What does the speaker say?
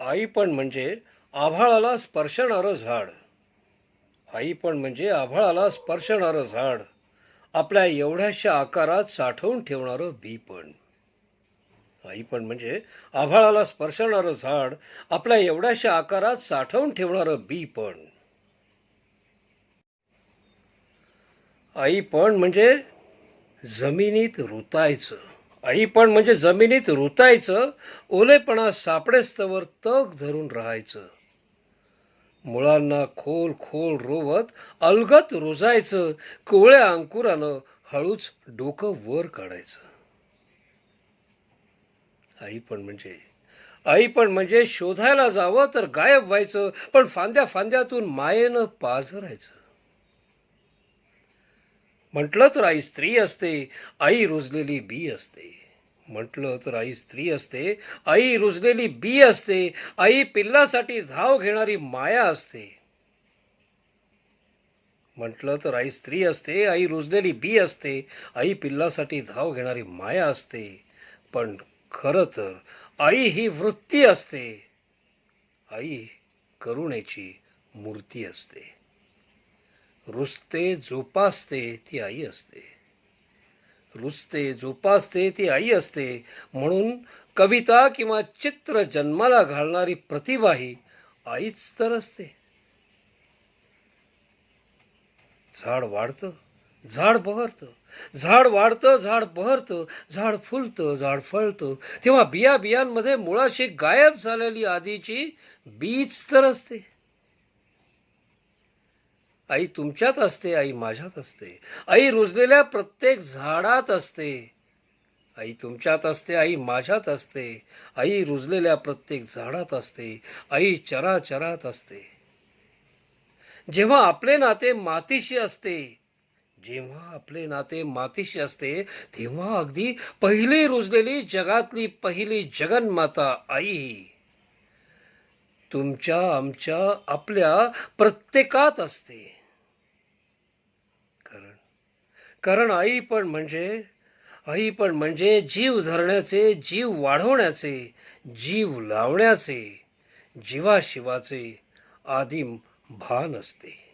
आई पण म्हणजे आभाळाला स्पर्शणारं झाड. आई पण म्हणजे आभाळाला स्पर्शणारं झाड. आपल्या एवढ्याशा आकारात साठवून ठेवणारं बी पण. आई पण म्हणजे आभाळाला स्पर्शणारं झाड आपल्या एवढ्याशा आकारात साठवून ठेवणारं बी पण. आई पण म्हणजे जमिनीत रुतायचं. आई पण म्हणजे जमिनीत रुतायचं ओलेपणा सापडेस्तवर तग धरून राहायचं. मुळांना खोल खोल रोवत अलगत रुजायचं कोवळ्या अंकुरानं हळूच डोकं वर काढायचं. आई पण म्हणजे आई पण म्हणजे शोधायला जावं तर गायब व्हायचं पण फांद्या फांद्यातून मायेनं पाझरायचं. म्हटलं तर आई स्त्री असते आई रुजलेली बी असते. म्हटलं तर आई स्त्री असते आई रुजलेली बी असते आई पिल्लासाठी धाव घेणारी माया असते. म्हटलं तर आई स्त्री असते आई रुजलेली बी असते आई पिल्लासाठी धाव घेणारी माया असते. पण खरं तर आई ही वृत्ती असते. आई करुणेची मूर्ती असते. रुजते जोपासते ती आई असते. रुजते जोपासते ती आई असते. म्हणून कविता किंवा चित्र जन्माला घालणारी प्रतिभा ही आईच तर असते. झाड वाढतं झाड बहरतं झाड वाढतं झाड बहरतं झाड फुलतं झाड फळतं. तेव्हा बिया बियांमध्ये मुळाशी गायब झालेली आधीची बीज तर असते. आई तुमच्यात असते आई माझ्यात असते. आई रुजलेल्या प्रत्येक झाडात असते. आई तुमच्यात असते आई माझ्यात असते. आई रुजलेल्या प्रत्येक झाडात असते. आई चराचरात असते. जेव्हा आपले नाते मातीशी असते जेव्हा आपले नाते मातीशी असते तेव्हा अगदी पहिली रुजलेली जगातली पहिली जगन्माता आई. तुमच्या आमच्या आपल्या प्रत्येकात असते. कारण. कारण आई पण म्हणजे आई पण म्हणजे जीव धरण्याचे जीव वाढवण्याचे जीव लावण्याचे जीवाशिवाचे आदिम भान असते.